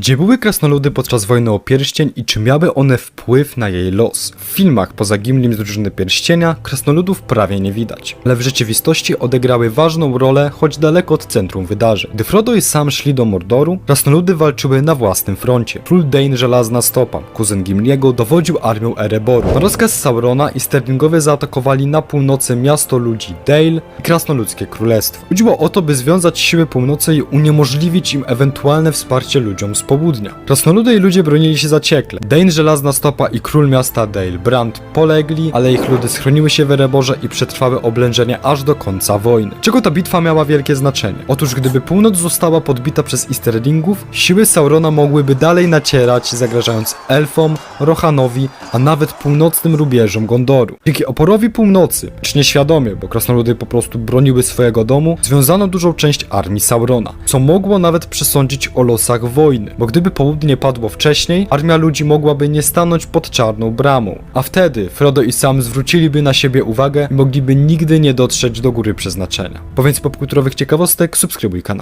Gdzie były krasnoludy podczas wojny o pierścień i czy miały one wpływ na jej los? W filmach poza Gimlim z drużyny pierścienia krasnoludów prawie nie widać, ale w rzeczywistości odegrały ważną rolę, choć daleko od centrum wydarzeń. Gdy Frodo i Sam szli do Mordoru, krasnoludy walczyły na własnym froncie. Król Dane Żelazna Stopa, kuzyn Gimliego, dowodził armią Ereboru. Na rozkaz Saurona i Sterlingowie zaatakowali na północy miasto ludzi Dale i krasnoludzkie królestwo. Chodziło o to, by związać siły północy i uniemożliwić im ewentualne wsparcie ludziom z południa. Krasnoludy i ludzie bronili się zaciekle. Dane Żelazna Stopa i król miasta Dale Brand polegli, ale ich ludy schroniły się w Ereborze i przetrwały oblężenie aż do końca wojny. Czego ta bitwa miała wielkie znaczenie? Otóż gdyby północ została podbita przez Easterlingów, siły Saurona mogłyby dalej nacierać, zagrażając elfom, Rohanowi, a nawet północnym rubieżom Gondoru. Dzięki oporowi północy, czy nieświadomie, bo krasnoludy po prostu broniły swojego domu, związano dużą część armii Saurona, co mogło nawet przesądzić o losach wojny, bo gdyby południe padło wcześniej, armia ludzi mogłaby nie stanąć pod czarną bramą, a wtedy Frodo i Sam zwróciliby na siebie uwagę i mogliby nigdy nie dotrzeć do góry przeznaczenia. Po więcej popkulturowych ciekawostek subskrybuj kanał.